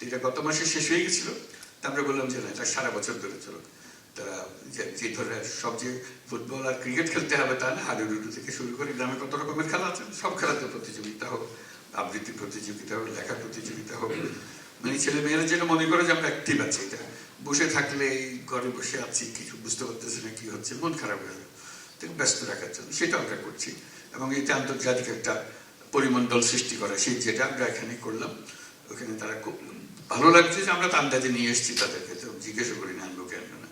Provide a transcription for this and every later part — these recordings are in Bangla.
এটা গত মাসে শেষ হয়ে গেছিল। আমরা বললাম যে না, এটা সারা বছর ধরে চলো তারা যে- ধরে সব যে ফুটবল আর ক্রিকেট খেলতে হবে তা না, হাডুডুডু থেকে শুরু করে গ্রামে কত রকমের খেলা আছে, সব খেলাতে প্রতিযোগিতা হোক, আবৃত্তি প্রতিযোগিতা হোক, লেখা প্রতিযোগিতা হোক। মানে ছেলে মেয়েরা যেটা মনে করে যে আমরা অ্যাক্টিভ আছি, এটা বসে থাকলে এই ঘরে বসে আছি, কিছু বুঝতে পারতেছি না কি হচ্ছে, মন খারাপ হয়ে যাবে। থেকে ব্যস্ত রাখার জন্য সেটা আমরা করছি। এবং এটা আন্তর্জাতিক একটা পরিমণ্ডল সৃষ্টি করা, সেই যেটা আমরা এখানে করলাম, ওখানে তারা খুব ভালো লাগছে যে আমরা আন্দাজে নিয়ে এসেছি তাদেরকে তো জিজ্ঞেসও করি না আনব কেন না।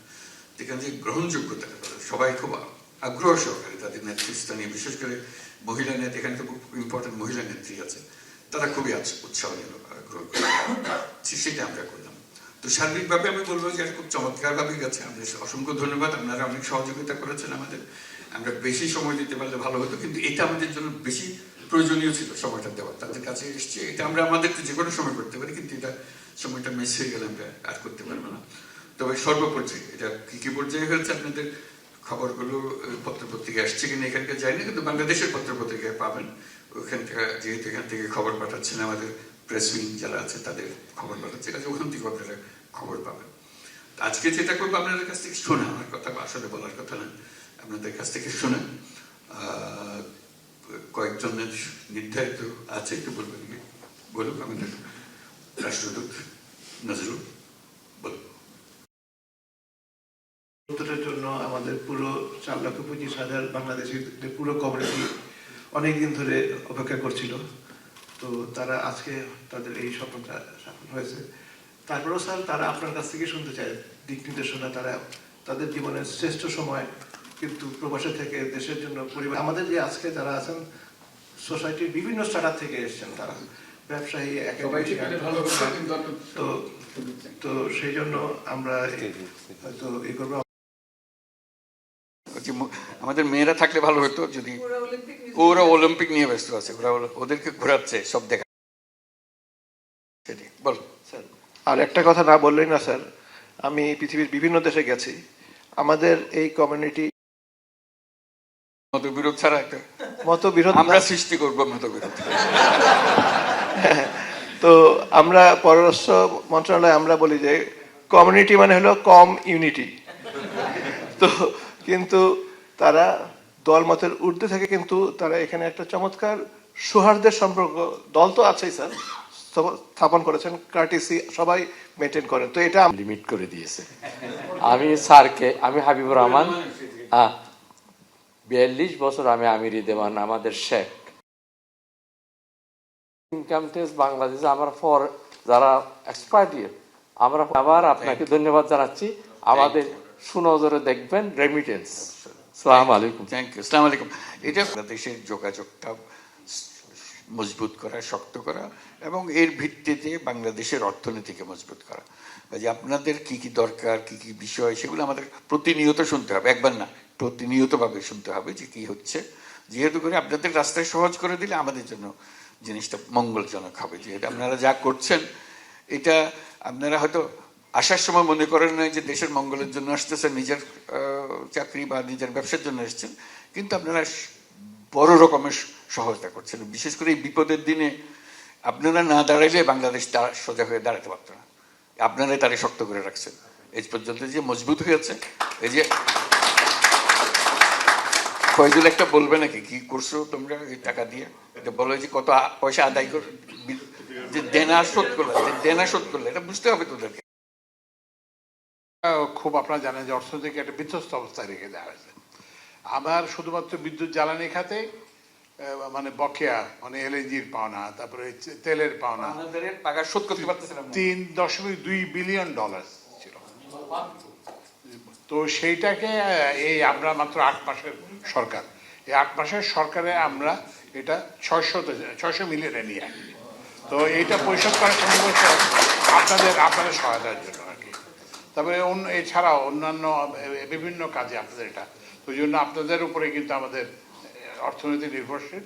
এখানে যে গ্রহণযোগ্যতা সবাই খুব আগ্রহ সহকারে তাদের নেতৃত্ব নিয়ে, বিশেষ করে মহিলা নেত্রী, এখানে তো খুব ইম্পর্টেন্ট মহিলা নেত্রী আছে, তারা খুবই উৎসাহ নিল আগ্রহ সেটা আমরা করলাম। তো সার্বিকভাবে আমি বলব যে খুব চমৎকারভাবে গেছে। আমাদের অসংখ্য ধন্যবাদ। আপনারা অনেক সহযোগিতা করেছেন আমাদের। আমরা বেশি সময় দিতে পারলে ভালো হতো, কিন্তু এটা আমাদের জন্য বেশি প্রয়োজনীয় ছিল সময়টা দেওয়া তাদের কাছে এসছে, এটা আমরা আমাদের যে কোনো সময় করতে পারি, কিন্তু এটা সময়টা মিস হয়ে গেলে আমরা আর করতে পারব না। তবে সর্বপর্যায়ে, এটা কি কি পর্যায়ে হয়েছে আপনাদের খবরগুলো পত্র পত্রিকায় আসছে কিনা এখানকার যায়নি কিন্তু বাংলাদেশের পত্রপত্রিকায় পাবেন। ওখান থেকে, যেহেতু এখান থেকে খবর পাঠাচ্ছেন আমাদের প্রেস উইং যারা আছে, তাদের খবর পাঠাচ্ছে। কাজে ওখান থেকে আপনারা খবর পাবেন। আজকে যেটা করব আপনাদের কাছ থেকে শোনা, আমার কথা আসলে বলার কথা না, আপনাদের কাছ থেকে শোনা। কয়েকজনের নির্ধারিত আছে, একটু বলবেন? বলুক আমাদের। রাষ্ট্রদূত নজরুল বলুন উত্তরের জন্য আমাদের পুরো চার লক্ষ পঁচিশ হাজার পুরো অনেকদিন ধরে অপেক্ষা করছিল তো তারা আজকে তাদের এই স্বপ্নটা সফল হয়েছে। তারপরেও স্যার, তারা আপনার কাছ থেকে শুনতে চায়। দিক নির্দেশনা তারা তাদের জীবনের শ্রেষ্ঠ সময় কিন্তু প্রবাসে থেকে দেশের জন্য পরিবার আমাদের যে আজকে যারা আছেন সোসাইটির বিভিন্ন স্টার্টার থেকে এসেছেন তারা। ব্যবসায়ী তো তো সেই জন্য আমরা হয়তো এই করব। আমাদের মেয়েরা থাকলে ভালো হতো যদি ওরা অলিম্পিক নিয়ে ব্যস্ত আছে ওরা ওরা- ওদেরকে ঘোরাচ্ছে সব দেখা। বল। স্যার আর একটা কথা না বললেই না স্যার আমি পৃথিবীর বিভিন্ন দেশে গেছি। আমাদের এই কমিউনিটি মতবিরোধ ছাড়া একটা মতবিরোধ আমরা সৃষ্টি করব মতবিরোধ। তো আমরা পররাষ্ট্র মন্ত্রণালয়ে আমরা বলি যে কমিউনিটি মানে হলো কম ইউনিটি তো কিন্তু তারা দলমতের ঊর্ধ্বে থেকে কিন্তু তারা এখানে একটা চমৎকার সৌহার্দ্যের সম্পর্ক, দল তো আছেই স্যার স্থাপন করেছেন কার্টিসি সবাই মেনটেন করেন। তো এটা লিমিট করে দিয়েছে। আমি স্যারকে, আমি হাবিবুর রহমান বিয়াল্লিশ বছর আমি আমিরি দেওয়ান, আমাদের শেখ। ইনকাম ট্যাক্স বাংলাদেশে আমরা ফর যারা এক্সপার্ট ইয়ে আমরা আবার আপনাকে ধন্যবাদ জানাচ্ছি। আমাদের সুনজরে দেখবেন রেমিটেন্স সালাম আলাইকুম। থ্যাংক ইউ আসসালামু আলাইকুম। এটা বাংলাদেশের যোগাযোগটা মজবুত করা শক্ত করা এবং এর ভিত্তিতে বাংলাদেশের অর্থনীতিকে মজবুত করা। কাজে আপনাদের কি কি দরকার কি কি বিষয় সেগুলো আমাদের প্রতিনিয়ত শুনতে হবে। একবার না প্রতিনিয়তভাবে শুনতে হবে যে কি হচ্ছে। যেহেতু করে আপনাদের রাস্তায় সহজ করে দিলে আমাদের জন্য জিনিসটা মঙ্গলজনক হবে। যে আপনারা যা করছেন, এটা আপনারা হয়তো আসার সময় মনে করেন না যে দেশের মঙ্গলের জন্য আসতেছেন নিজের চাকরি বা নিজের ব্যবসার জন্য এসেছেন। কিন্তু আপনারা বড় রকমের সহায়তা করছেন। বিশেষ করে এই বিপদের দিনে আপনারা না দাঁড়াইলে বাংলাদেশ সোজা হয়ে দাঁড়াতে পারতো না। আপনারাই তারে শক্ত করে রাখছেন। এই পর্যন্ত যে মজবুত হয়েছে, এই যে ফয়জুল একটা বলবে নাকি? কি করছ তোমরা এই টাকা দিয়ে? এটা বলো যে কত পয়সা আদায় করে যে দেনা শোধ করলে যে দেনা শোধ করলে এটা বুঝতে হবে তোদেরকে। খুব আপনারা জানেন যে অর্থনীতিকে একটা বিধ্বস্ত অবস্থায় রেখে দেওয়া হয়েছে। আমার শুধুমাত্র বিদ্যুৎ জ্বালানি খাতে মানে বকেয়া মানে এলএনজির পাওনা তারপরে তেলের পাওনা। আপনাদের টাকা শোধ করতে পারতেছিলাম তিন দশমিক দুই বিলিয়ন ডলার ছিল। তো সেইটাকে এই আমরা মাত্র আট মাসের সরকার। এই আট মাসের সরকারে আমরা এটা ছয়শো ছয়শো মিলিয়নে নিয়ে আসি। তো এইটা পরিশোধ করার সঙ্গে আপনাদের আপনাদের সহায়তার জন্য আর কি। তারপরে অন্য, এছাড়াও অন্যান্য বিভিন্ন কাজে আপনাদের এটা। তো ওই জন্য আপনাদের উপরে কিন্তু আমাদের অর্থনীতি নির্ভরশীল।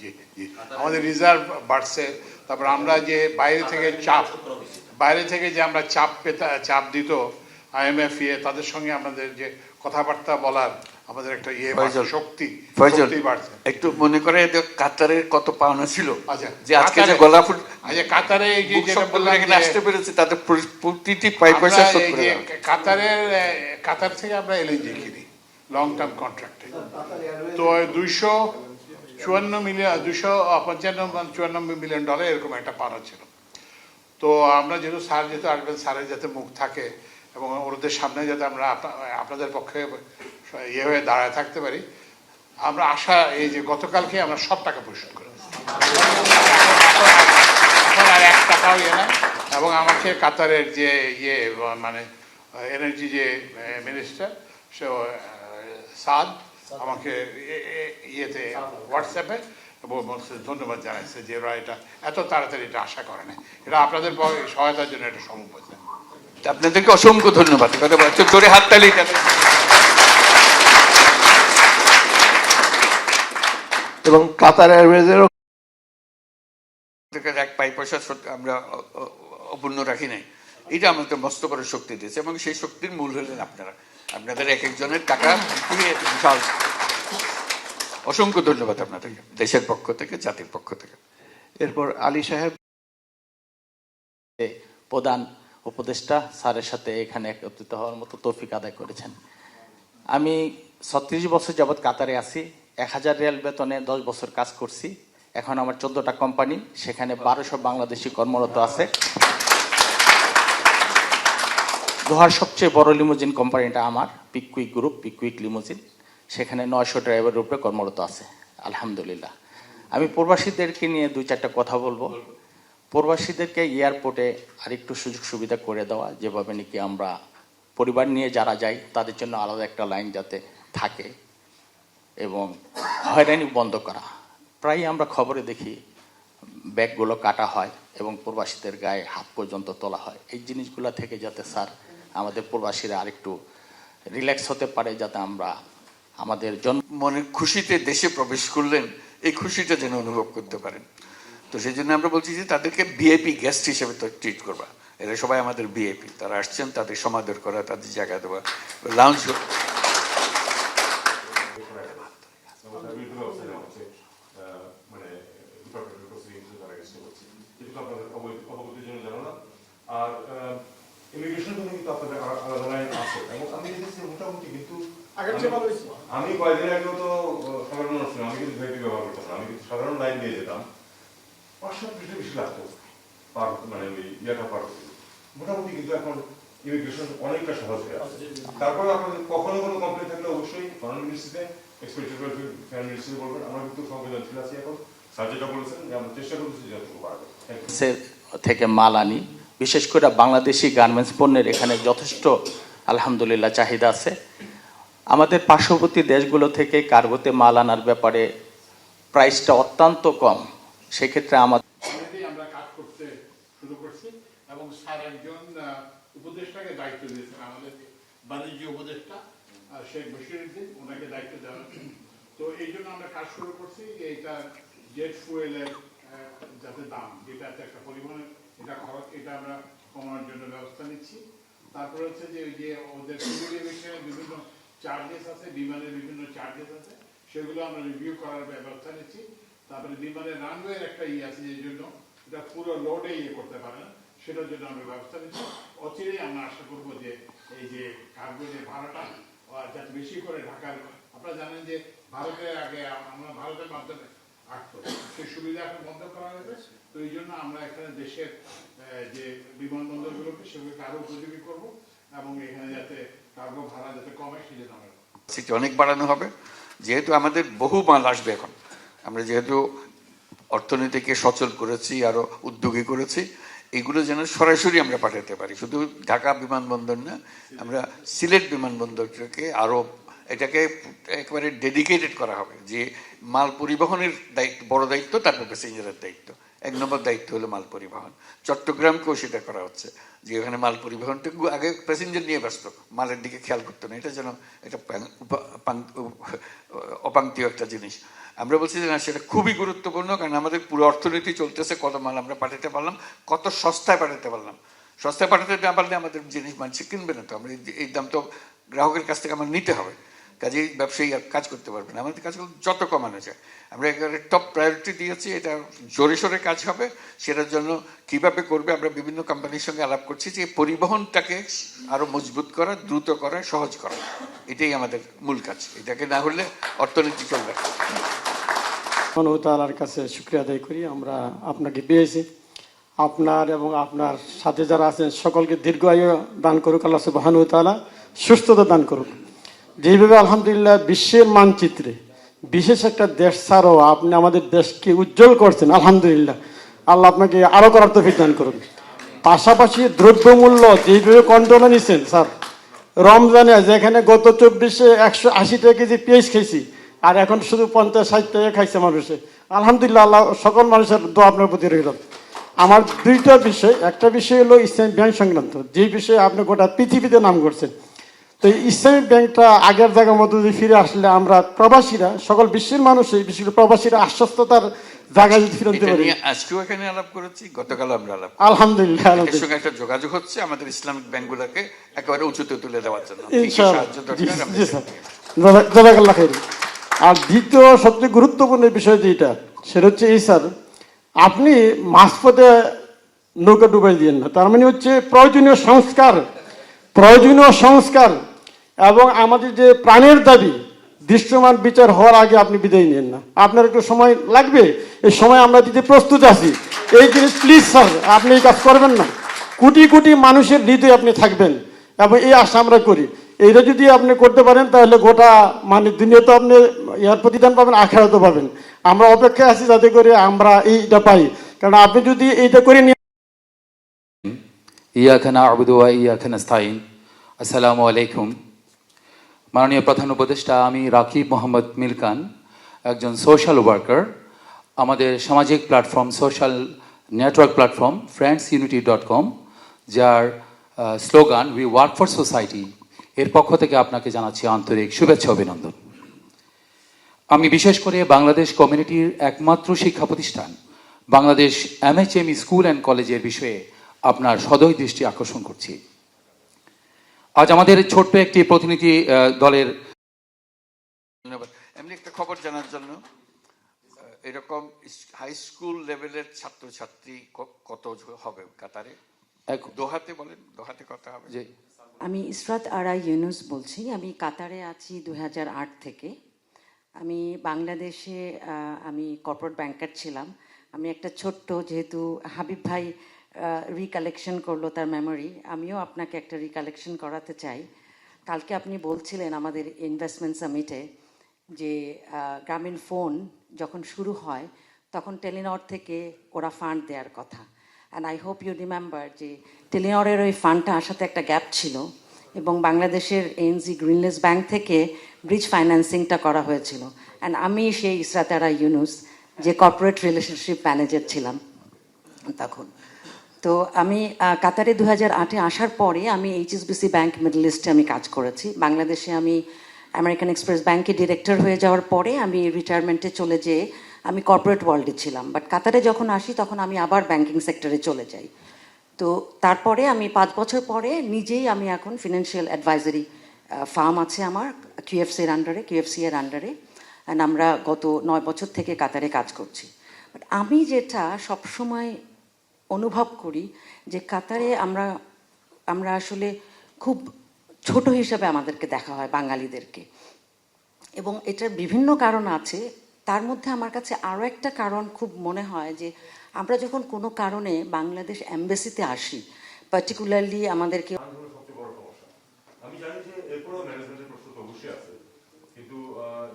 জি জি। আমাদের রিজার্ভ বাড়ছে। তারপর আমরা যে বাইরে থেকে চাপ, বাইরে থেকে যে আমরা চাপ পেতা, চাপ দিত আইএমএফ ইয়ে তাদের সঙ্গে আমাদের যে কথাবার্তা বলার আমাদের একটা ইয়ে শক্তি একটু মনে করে কাতারের কত পাওনা ছিল? আচ্ছা, যে আজকে যে গলা ফুট কাতারে এখানে আসতে পেরেছে তাদের প্রতিটি পাই পয়সা কাতারের কাতার থেকে আমরা এলএনজি কিনি লং টার্ম কন্ট্রাক্টে তো দুইশো চুয়ান্ন মিলিয়ন দুশো পঞ্চান্ন চুয়ান্ন মিলিয়ন ডলার এরকম একটা পাওনা ছিল। তো আমরা যেহেতু স্যার যেহেতু আসবেন স্যারের যাতে মুখ থাকে এবং ওদের সামনে যাতে আমরা আপনাদের পক্ষে ইয়ে হয়ে দাঁড়ায় থাকতে পারি, আমরা আশা এই যে গতকালকে আমরা সব টাকা পরিশোধ করে। এখন আর এক টাকাও ইয়ে না। এবং আমাকে কাতারের যে ইয়ে মানে এনার্জি যে মিনিস্টার, সে সাদ আমাকে ইয়েতে হোয়াটসঅ্যাপে বলছে, ধন্যবাদ জানাইছে যে ওরা এটা, এত তাড়াতাড়ি এটা আশা করে না এটা আপনাদের সহায়তার জন্য এটা সম্ভব হয়েছে। আপনাদেরকে অসংখ্য ধন্যবাদ। কথা বলা- একটু জোরে হাত তালি এবং কাতার এয়ারওয়েজেরও এক পাই পয়সা আমরা অপূর্ণ রাখি নাই। এটা আমাদের মস্ত করে শক্তি দিয়েছে এবং সেই শক্তির মূল হলেন আপনারা। আপনাদের এক একজনের টাকা বিশাল। অসংখ্য ধন্যবাদ আপনাদেরকে দেশের পক্ষ থেকে জাতির পক্ষ থেকে। এরপর আলী সাহেব প্রধান উপদেষ্টা স্যারের সাথে এখানে একত্রিত হওয়ার মতো তৌফিক আদায় করেছেন। আমি ছত্রিশ বছর যাবৎ কাতারে আছি, এক হাজার রিয়াল বেতনে দশ বছর কাজ করছি। এখন আমার চোদ্দটা কোম্পানি, সেখানে বারোশো বাংলাদেশি কর্মরত আছে। দোহার সবচেয়ে বড় লিমোজিন কোম্পানিটা আমার পিকুইক গ্রুপ পিকুইক লিমোজিন সেখানে নয়শো ড্রাইভারের উপরে কর্মরত আছে, আলহামদুলিল্লাহ। আমি প্রবাসীদেরকে নিয়ে দুই চারটা কথা বলব। প্রবাসীদেরকে এয়ারপোর্টে আরেকটু সুযোগ সুবিধা করে দেওয়া, যেভাবে নাকি আমরা পরিবার নিয়ে যারা যাই, তাদের জন্য আলাদা একটা লাইন যাতে থাকে এবং হয়রানি বন্ধ করা। প্রায় আমরা খবরে দেখি, ব্যাগগুলো কাটা হয় এবং প্রবাসীদের গায়ে হাত পর্যন্ত তোলা হয়। এই জিনিসগুলো থেকে যাতে স্যার আমাদের প্রবাসীরা আরেকটু রিল্যাক্স হতে পারে, যাতে আমরা আমাদের জন মনের খুশিতে দেশে প্রবেশ করলেন, এই খুশিটা যেন অনুভব করতে পারেন। তো সেই জন্য আমরা বলছি যে তাদেরকে বিএপি গেস্ট হিসেবে তো ট্রিট করবা। এরা সবাই আমাদের বিএপি তারা আসছেন, তাদের সমাদর করা, তাদের জায়গা দেওয়া লাউঞ্জ আর আমি কয়েকদিন আগেও তো সাধারণ আমি কিন্তু ব্যবহার করতাম আমি কিন্তু সাধারণ লাইন দিয়ে যেতাম পাঁচশো বেশি লাগতো পার মানে ওই ইয়েটা পার মোটামুটি কিন্তু এখন ইমিগ্রেশন অনেকটা সহজ হয়ে আছে। তারপরে আপনাদের কখনো কোনো কমপ্লেন থাকলে অবশ্যই ফরেন মিনিস্ট্রিতে এক্সপেক্টেড ফরেন মিনিস্ট্রি বলবেন। আমরা কিন্তু সংবেদনশীল আছি এখন। স্যার যেটা বলেছেন যে আমরা চেষ্টা করতেছি যতটুকু থেকে মাল আনি। বিশেষ করে বাংলাদেশি গার্মেন্টস পণ্যের এখানে যথেষ্ট আলহামদুলিল্লাহ চাহিদা আছে। আমাদের পার্শ্ববর্তী দেশগুলো থেকে কার্গোতে মাল আনার ব্যাপারে প্রাইসটা অত্যন্ত কম। সেক্ষেত্রে আমাদের এটা আমরা কমানোর জন্য ব্যবস্থা নিচ্ছি। তারপরে হচ্ছে যে ওই যে ওদের সিভিল এভিয়েশনের বিভিন্ন চার্জেস আছে, বিমানের বিভিন্ন চার্জেস আছে, সেগুলো আমরা রিভিউ করার ব্যবস্থা নিচ্ছি। তারপরে বিমানের রানওয়ের একটা ইয়ে আছে যে জন্য এটা পুরো লোডে ইয়ে করতে পারে না, সেটার জন্য আমরা ব্যবস্থা নিচ্ছি। অচিরেই আমরা আশা করব যে এই যে কার্গো যে ভাড়াটা যাতে বেশি করে ঢাকার, আপনারা জানেন যে ভারতের আগে আমরা ভারতের মাধ্যমে আসতো সেই সুবিধা এখন বন্ধ করা হয়েছে। তো এই জন্য আমরা এখানে দেশের যে বিমানবন্দরগুলোকে সেগুলোকে আরও উপযোগী করব এবং এখানে যাতে কার্গো ভাড়া যাতে কমে, সেই জন্য আমরা অনেক বাড়ানো হবে। যেহেতু আমাদের বহু মাল আসবে এখন। আমরা যেহেতু অর্থনীতিকে সচল করেছি, আরও উদ্যোগী করেছি, এগুলো যেন সরাসরি আমরা পাঠাতে পারি। শুধু ঢাকা বিমানবন্দর না, আমরা সিলেট বিমানবন্দরটাকে আরও এটাকে একেবারে ডেডিকেটেড করা হবে যে মাল পরিবহনের দায়িত্ব, বড় দায়িত্ব, তারপর প্যাসেঞ্জারের দায়িত্ব। এক নম্বর দায়িত্ব হলো মাল পরিবহন। চট্টগ্রামকেও সেটা করা হচ্ছে যে এখানে মাল পরিবহনটা আগে প্যাসেঞ্জার নিয়ে ব্যস্ত, মালের দিকে খেয়াল করতো না। এটা যেন এটা অপাঙ্ক্তীয় একটা জিনিস। আমরা বলছি যে না, সেটা খুবই গুরুত্বপূর্ণ, কারণ আমাদের পুরো অর্থনীতি চলতেছে, কত মাল আমরা পাঠাতে পারলাম, কত সস্তায় পাঠাতে পারলাম। সস্তায় পাঠাতে না পারলে আমাদের জিনিস মানুষ কিনবে না তো। আমরা এই দাম তো গ্রাহকের কাছ থেকে আমার নিতে হবে। কাজেই ব্যবসায়ী কাজ করতে পারবে না। আমাদের কাজগুলো যত কমানো যায়। আমরা একেবারে টপ প্রায়োরিটি দিয়েছি, এটা জোরে সোরে কাজ হবে। সেটার জন্য কীভাবে করবে আমরা বিভিন্ন কোম্পানির সঙ্গে আলাপ করছি যে পরিবহনটাকে আরও মজবুত করা, দ্রুত করা, সহজ করা। এটাই আমাদের মূল কাজ। এটাকে না হলে অর্থনীতি চলবে না। কাছে শুক্রিয়া আদায় করি। আমরা আপনাকে পেয়েছি। আপনার এবং আপনার সাথে যারা আছেন, সকলকে দীর্ঘ আয়ু দান করুক। আল্লাহ সুবহানাহু তাআলা সুস্থতা দান করুক। যেভাবে আলহামদুলিল্লাহ বিশ্বের মানচিত্রে বিশেষ একটা দেশ ছাড়াও আপনি আমাদের দেশকে উজ্জ্বল করছেন, আলহামদুলিল্লাহ। আল্লাহ আপনাকে আরও করার তৌফিক দান করুন। পাশাপাশি দ্রব্যমূল্য যেভাবে কন্ট্রোলে নিচ্ছেন স্যার, রমজানে যেখানে গত চব্বিশে একশো আশি টাকা কেজি পেঁয়াজ খেয়েছি আর এখন শুধু পঞ্চাশ ষাট টাকা খাইছে মানুষে। আলহামদুলিল্লাহ, আল্লাহ সকল মানুষের দোয়া আপনার প্রতি রইল। আমার দুইটা বিষয়, একটা বিষয় হলো ইসলামিক ব্যাংক সংক্রান্ত। যে বিষয়ে আপনি গোটা পৃথিবীতে নাম করছেন তো এই ইসলামিক ব্যাংকটা আগের জায়গার মধ্যে যদি ফিরে আসলে আমরা প্রবাসীরা সকল বিশ্বের মানুষই বিশেষ করে প্রবাসীরা আশ্বস্ততার জায়গায় যদি ফিরে আনতে পারি। আজকেও এখানে আলাপ করেছি গতকাল আমরা আলাপ আলহামদুলিল্লাহ এর সঙ্গে একটা যোগাযোগ হচ্ছে আমাদের ইসলামিক ব্যাংকগুলোকে একেবারে উঁচুতে তুলে দেওয়ার জন্য। সাহায্য দরকার জাজাকাল্লাহ খাইর। আর দ্বিতীয় সবচেয়ে গুরুত্বপূর্ণ বিষয় যেটা সেটা হচ্ছে এই স্যার আপনি মাঝপথে নৌকা ডুবাই দিয়েন না। তার মানে হচ্ছে প্রয়োজনীয় সংস্কার প্রয়োজনীয় সংস্কার এবং আমাদের যে প্রাণের দাবি, দৃশ্যমান বিচার হওয়ার আগে আপনি বিদায় নেন না। আপনার একটু সময় লাগবে? এই সময় আমরা দিতে প্রস্তুত আছি। এই জিনিস প্লিজ স্যার আপনি এই কাজ করবেন না। কোটি কোটি মানুষের হৃদয়ে আপনি থাকবেন এবং এই আশা আমরা করি। এইটা যদি আপনি করতে পারেন, তাহলে গোটা মানে দুনিয়া তো আপনি ইয়ার প্রতিদান পাবেন, আখেরাতও পাবেন। আমরা অপেক্ষায় আছি যাতে করে আমরা এইটা পাই। কারণ আপনি যদি এইটা করে নিয়ে ইয়াকা না'বুদু ওয়া ইয়াকা স্থায়ী আসসালামু আলাইকুম। মাননীয় প্রধান উপদেষ্টা আমি রাকিব মোহাম্মদ মিলকান, একজন সোশ্যাল ওয়ার্কার আমাদের সামাজিক platform social network platform friends unity dot com যার slogan we work for society এর পক্ষ থেকে আপনাকে জানাচ্ছি আন্তরিক শুভেচ্ছা অভিনন্দন। আমি বিশেষ করে বাংলাদেশ কমিউনিটির একমাত্র শিক্ষা প্রতিষ্ঠান, বাংলাদেশ এমএচএমই স্কুল অ্যান্ড কলেজের বিষয়ে আপনার সদয় দৃষ্টি আকর্ষণ করছি। আজ আমাদের ছোট্ট একটি প্রতিনিধি দলের ধন্যবাদ। এমনি একটা খবর জানার জন্য এরকম হাই স্কুল লেভেলের ছাত্রছাত্রী কত হবে কাতারে? দোহাতে বলেন দোহাতে কত হবে। যে আমি ইসরাত আরা ইউনুস বলছি। আমি কাতারে আছি দুই হাজার আট থেকে। আমি বাংলাদেশে আমি কর্পোরেট ব্যাংকার ছিলাম। আমি একটা ছোট্ট যেহেতু হাবিব ভাই রিকালেকশন করল তার মেমোরি আমিও আপনাকে একটা রিকালেকশন করাতে চাই। কালকে আপনি বলছিলেন আমাদের ইনভেস্টমেন্ট সামিটে যে গ্রামীণ ফোন যখন শুরু হয়, তখন টেলিনর থেকে ওরা ফান্ড দেওয়ার কথা। And I hope you remember যে টেলিনরের ওই ফান্ডটা আসাতে একটা গ্যাপ ছিল এবং বাংলাদেশের এনজি গ্রিনলেস ব্যাংক থেকে ব্রিজ ফাইন্যান্সিংটা করা হয়েছিল। অ্যান্ড আমি সেই ইসরাতারা ইউনুস, যে কর্পোরেট রিলেশনশিপ ম্যানেজার ছিলাম তখন। তো আমি কাতারে দু হাজার আটে আসার পরে আমি এইচএসবিসি ব্যাংক মিডল ইস্টে আমি কাজ করেছি। বাংলাদেশে আমি আমেরিকান এক্সপ্রেস ব্যাংকে ডিরেক্টর হয়ে যাওয়ার পরে আমি রিটায়ারমেন্টে চলে যেয়ে আমি কর্পোরেট ওয়ার্ল্ডে ছিলাম। বাট কাতারে যখন আসি, তখন আমি আবার ব্যাংকিং সেক্টরে চলে যাই। তো তারপরে আমি পাঁচ বছর পরে নিজেই আমি এখন ফিনান্সিয়াল অ্যাডভাইজারি ফার্ম আছে আমার কিউএফসির আন্ডারে কিউএফসি এর আন্ডারে অ্যান্ড আমরা গত নয় বছর থেকে কাতারে কাজ করছি। বাট আমি যেটা সবসময় অনুভব করি যে কাতারে আমরা আমরা আসলে খুব ছোট হিসাবে আমাদেরকে দেখা হয় বাঙালিদেরকে। এবং এটার বিভিন্ন কারণ আছে। তার মধ্যে আমার কাছে আরও একটা কারণ খুব মনে হয় যে আমরা যখন কোনো কারণে বাংলাদেশ অ্যাম্বাসিতে আসি পার্টিকুলারলি আমাদেরকে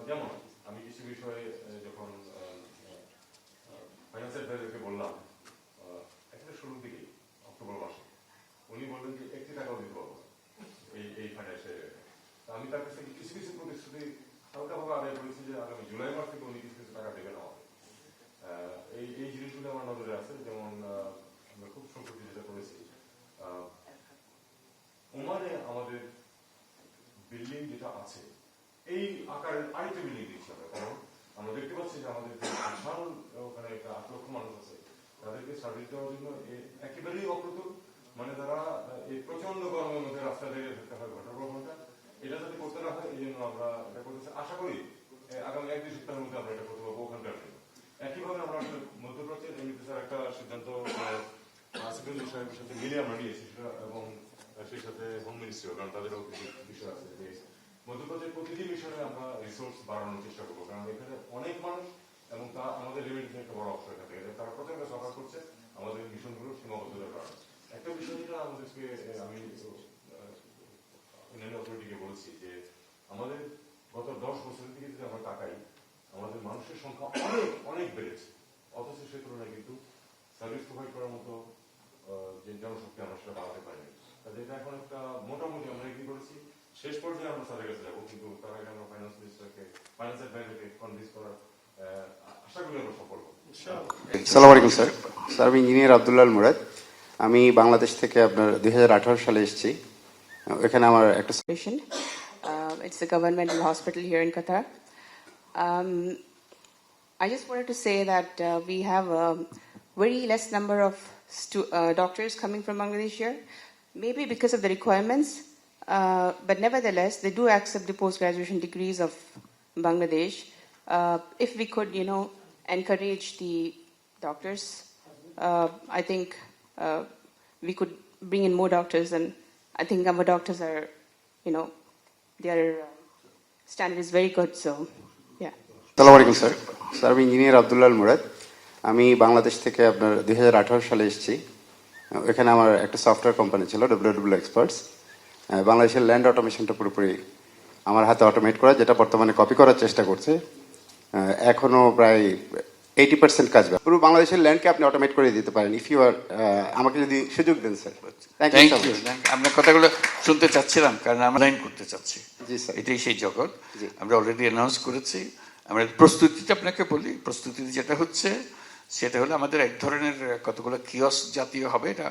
যেমন আমি কিছু বিষয়ে আহ, যখন ফাইন্যান্স অ্যাডভাইজারকে বললাম আহ, একেবারে শুরুর দিকে অক্টোবর মাসে উনি বললেন যে একটি টাকাও দিতে পারব না এই এই ফাইন্যান্সিয়াল আমি তার কাছ থেকে কিছু কিছু প্রতিশ্রুতি হালকাভাবে আদায় করেছি যে আগামী জুলাই মাস থেকে উনি কিছু কিছু টাকা দেবেন আমাকে আহ, এই এই জিনিসগুলো আমার নজরে আছে যেমন আহ, আমরা খুব সম্প্রতি যেটা করেছি আহ, ওমানে আমাদের বিল্ডিং যেটা আছে এই আকারের আরেকটা বিল্ডিং দিচ্ছি আমরা কারণ আমরা দেখতে পাচ্ছি যে আমাদের যে বিশাল ওখানে একটা আট লক্ষ মানুষ আছে তাদেরকে সার্ভিস দেওয়ার জন্য এ- একেবারেই অপ্রতুল মানে তারা আহ, এই প্রচণ্ড গরমের মধ্যে রাস্তা থেকে থাকতে হয় ঘণ্টার পর ঘণ্টা এটা যাতে করতে না হয় এই জন্য আমরা এটা করতেছি আশা করি এ, আগামী এক দুই সপ্তাহের মধ্যে আমরা এটা করতে পারব ওখানকার জন্য একইভাবে আমরা আসলে মধ্যপ্রাচ্যের এমনিতে স্যার একটা সিদ্ধান্ত সেক্রেটারি সাহেবের সাথে মিলে আমরা নিয়েছি সেটা এবং সেই সাথে হোম মিনিস্ট্রিও কারণ তাদেরও কিছু বিষয় আছে যে মধ্যপ্রাচ্যের প্রতিটি মিশনে আমরা রিসোর্স বাড়ানোর চেষ্টা করব। কারণ এখানে অনেক মানুষ এবং তা আমাদের রেমিটেন্সের একটা বড় অংশ সালাম আলাইকুম স্যার স্যার আমি ইঞ্জিনিয়ার আবদুল্লাল মুরাদ আমি বাংলাদেশ থেকে আপনার দুই সালে এসেছি এখানে আমার একটা patient. Uh, it's a governmental hospital here in Qatar. Um, I just wanted to say that uh, we have a very less number of stu- uh, doctors coming from Bangladesh here, maybe because of the requirements, uh, but nevertheless, they do accept the post graduation degrees of Bangladesh. Uh, if we could, you know, encourage the doctors, uh, I think uh, we could bring in more doctors, and I think our doctors are, you know, their uh, standard is very good. So, yeah. সালাম আলাইকুম স্যার স্যার আমি ইঞ্জিনিয়ার আবদুল্লাল মুরাদ আমি বাংলাদেশ থেকে আপনার দুই হাজার আঠারো সালে এসেছি। এখানে আমার একটা সফটওয়্যার কোম্পানি ছিল ডব্লিউ ডব্লিউ এক্সপার্টস বাংলাদেশের ল্যান্ড অটোমেশনটা পুরোপুরি আমার হাতে অটোমেট করা যেটা বর্তমানে কপি করার চেষ্টা করছে। আহ, এখনও প্রায় এইটি পার্সেন্ট কাজ। পুরো বাংলাদেশের ল্যান্ডকে আপনি অটোমেট করে দিতে পারেন ইফ ইউ আর আমাকে যদি সুযোগ দেন স্যার থ্যাংক ইউ আপনার কথাগুলো শুনতে চাচ্ছিলাম কারণ আমরা লাইন করতে চাচ্ছি। জি, স্যার। এটাই সেই জগৎ। আমরা অলরেডি অ্যানাউন্স করেছি। আমরা প্রস্তুতিটা আপনাকে বলি। প্রস্তুতি যেটা হচ্ছে সেটা হলো আমাদের এক ধরনের কতগুলো কিয়স জাতীয় হবে এটা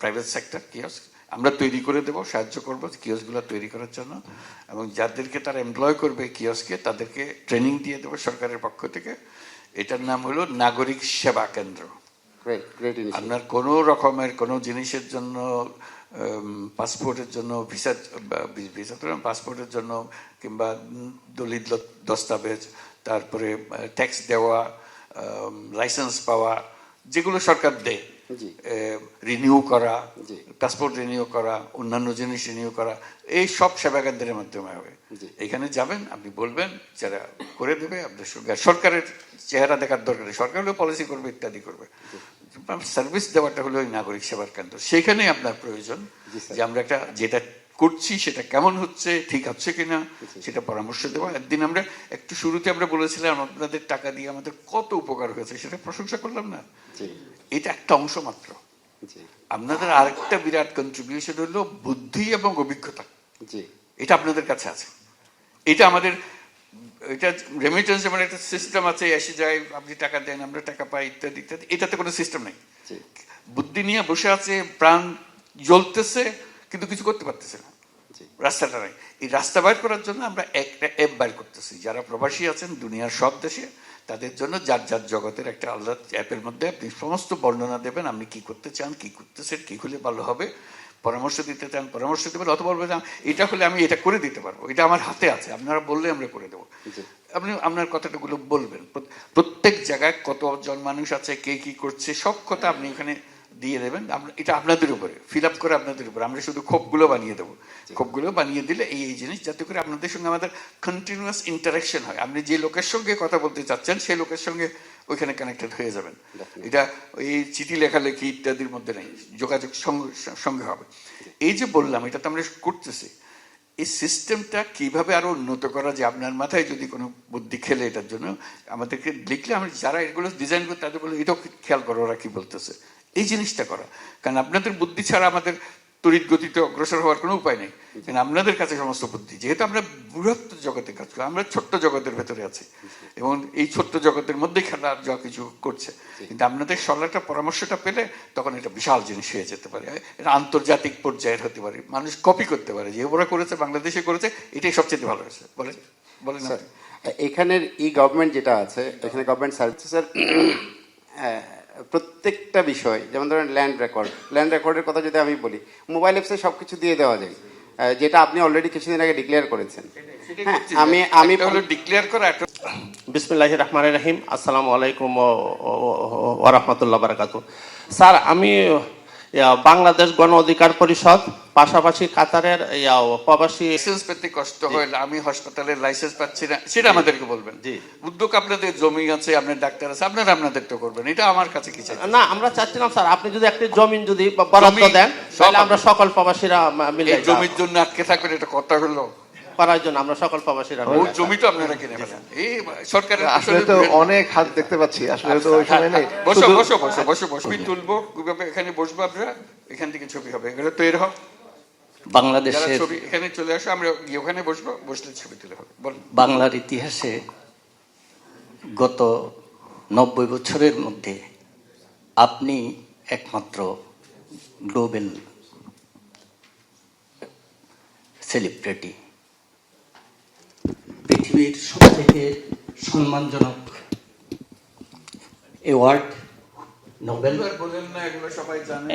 প্রাইভেট সেক্টর কিয়স আমরা তৈরি করে দেব সাহায্য করব কিয়সগুলো তৈরি করার জন্য। এবং যাদেরকে তারা এমপ্লয় করবে কিয়সকে তাদেরকে ট্রেনিং দিয়ে দেবো সরকারের পক্ষ থেকে। এটার নাম হলো নাগরিক সেবা কেন্দ্র। আপনার কোনো রকমের কোনো জিনিসের জন্য পাসপোর্টের জন্য ভিসা ভিসা পাসপোর্টের জন্য কিংবা দলিত দস্তাবেজ তারপরে ট্যাক্স দেওয়া লাইসেন্স পাওয়া যেগুলো সরকার দেয়। রিনিউ করা। পাসপোর্ট রিনিউ করা অন্যান্য জিনিস রিনিউ করা এই সব সেবা কেন্দ্রের মাধ্যমে হবে। এখানে যাবেন আপনি বলবেন যারা করে দেবে আপনার সঙ্গে সরকারের চেহারা দেখার দরকার সরকার হলেও পলিসি করবে ইত্যাদি করবে। সার্ভিস দেওয়াটা হলো ওই নাগরিক সেবার কেন্দ্র। সেখানে আপনার প্রয়োজন যে আমরা একটা যেটা করছি সেটা কেমন হচ্ছে ঠিক আছে কিনা সেটা পরামর্শ দেওয়া একদিন আমরা একটু শুরুতে আমরা বলেছিলাম আপনাদের টাকা দিয়ে আমাদের কত উপকার হয়েছে সেটা প্রশংসা করলাম না। এটা একটা অংশ মাত্র। আপনাদের আরেকটা বিরাট কন্ট্রিবিউশন হলো বুদ্ধি এবং অভিজ্ঞতা। এটা আপনাদের কাছে আছে। এটা আমাদের এটা রেমিটেন্স যেমন একটা সিস্টেম আছে এসে যায় আপনি টাকা দেন আমরা টাকা পাই ইত্যাদি ইত্যাদি। এটাতে কোনো সিস্টেম নেই। বুদ্ধি নিয়ে বসে আছে প্রাণ জ্বলতেছে কিন্তু কিছু করতে পারতেছে না। রাস্তাটা নাই এই রাস্তা বাইর করার জন্য আমরা একটা অ্যাপ বাইর করতেছি। যারা প্রবাসী আছেন দুনিয়ার সব দেশে তাদের জন্য যার যার জগতের একটা আলাদা অ্যাপের মধ্যে আপনি সমস্ত বর্ণনা দেবেন আপনি কি করতে চান কি করতেছেন কি হলে ভালো হবে পরামর্শ দিতে চান পরামর্শ দেবেন অথবা বলবেন এটা হলে আমি এটা করে দিতে পারব এটা আমার হাতে আছে আপনারা বললে আমরা করে দেবো। আপনি আপনার কথাটাগুলো বলবেন। প্রত্যেক জায়গায় কতজন মানুষ আছে কে কি করছে সব কথা আপনি এখানে দিয়ে দেবেন। এটা আপনাদের উপরে। ফিল আপ করে আপনাদের উপরে। আমরা শুধু ক্ষোভগুলো বানিয়ে দেবো। ক্ষোভগুলো বানিয়ে দিলে এই এই জিনিস যাতে করে আপনাদের সঙ্গে আমাদের কন্টিনিউয়াস ইন্টারাকশন হয়। আপনি যে লোকের সঙ্গে কথা বলতে চাচ্ছেন সেই লোকের সঙ্গে ওইখানে কানেক্টেড হয়ে যাবেন। এটা এই চিঠি লেখালেখি ইত্যাদির মধ্যে নেই। যোগাযোগ সঙ্গে হবে। এই যে বললাম এটা তো আমরা করতেছি। এই সিস্টেমটা কীভাবে আরও উন্নত করা যায়? আপনার মাথায় যদি কোনো বুদ্ধি খেলে এটার জন্য আমাদেরকে লিখলে আমরা যারা এগুলো ডিজাইন করে তাদের বলে এটাও খেয়াল করো ওরা কি বলতেছে? এই জিনিসটা করা। কারণ আপনাদের বুদ্ধি ছাড়া আমাদের তড়িৎ গতিতে অগ্রসর হওয়ার কোনো উপায় নেই। কারণ আপনাদের কাছে সমস্ত বুদ্ধি। যেহেতু আমরা বৃহত্ত জগতে কাজ করি, আমরা ছোট্ট জগতের ভেতরে আছি। এবং এই ছোট্ট জগতের মধ্যেই খেলা যা কিছু করছে। কিন্তু আপনাদের সরলাটা, পরামর্শটা পেলে তখন এটা বিশাল জিনিস হয়ে যেতে পারে। এটা আন্তর্জাতিক পর্যায়ের হতে পারে। মানুষ কপি করতে পারে যে ওরা করেছে, বাংলাদেশে করেছে, এটাই সবচেয়ে ভালো হয়েছে। বলেন বলেন স্যার এখানের ই গভর্নমেন্ট যেটা আছে, এখানে গভর্নমেন্ট সার্ভিস স্যার প্রত্যেকটা বিষয় যেমন ধরেন ল্যান্ড রেকর্ড ল্যান্ড রেকর্ডের কথা যদি আমি বলি মোবাইল অ্যাপসে সব কিছু দিয়ে দেওয়া যায়। যেটা আপনি অলরেডি কিছুদিন আগে ডিক্লেয়ার করেছেন। হ্যাঁ, আমি- আমি- ডিক্লেয়ার করা বিসমুল্লাহ রহমান রাহিম। আসসালামু আলাইকুম ও রহমতুল্লাহ বারাকাত স্যার আমি বাংলাদেশ গণ অধিকার পরিষদ পাশাপাশি কাতারের প্রবাসী লাইসেন্স পেতে কষ্ট হয় আমি হাসপাতালের লাইসেন্স পাচ্ছি না সেটা আমাদেরকে বলবেন জি। উদ্যোগ আপনাদের জমি আছে আপনার ডাক্তার আছে আপনারা আপনাদেরটা করবেন এটা আমার কাছে কি চাই না আমরা চাচ্ছিলাম স্যার আপনি যদি একটি জমিন যদি বরাদ্দ দেন তাহলে আমরা। সকল প্রবাসীরা মিলে জমির জন্য আটকে থাকবেন এটা কথা হলো করার জন্য আমরা সকল প্রবাসীরা জমি তো আপনারা কিনে ফেলেন। এই সরকারের আসলে তো অনেক হাত দেখতে পাচ্ছি আসলে তো ওই সময় নেই। বসো বসো বসো বসো বসো। ছবি তুলবো এখানে বসবো আপনারা এখান থেকে ছবি হবে। এগুলো তৈরি হোক। বাংলাদেশের ছবি এখানে চলে আসো আমরা ওখানে বসবো বসলে ছবি তুলে হবে। বাংলার ইতিহাসে গত নব্বই বছরের মধ্যে আপনি একমাত্র গ্লোবাল সেলিব্রিটি। পৃথিবীর সবথেকে সম্মানজনক অ্যাওয়ার্ড নোবেল বলেন না এগুলো সবাই জানে।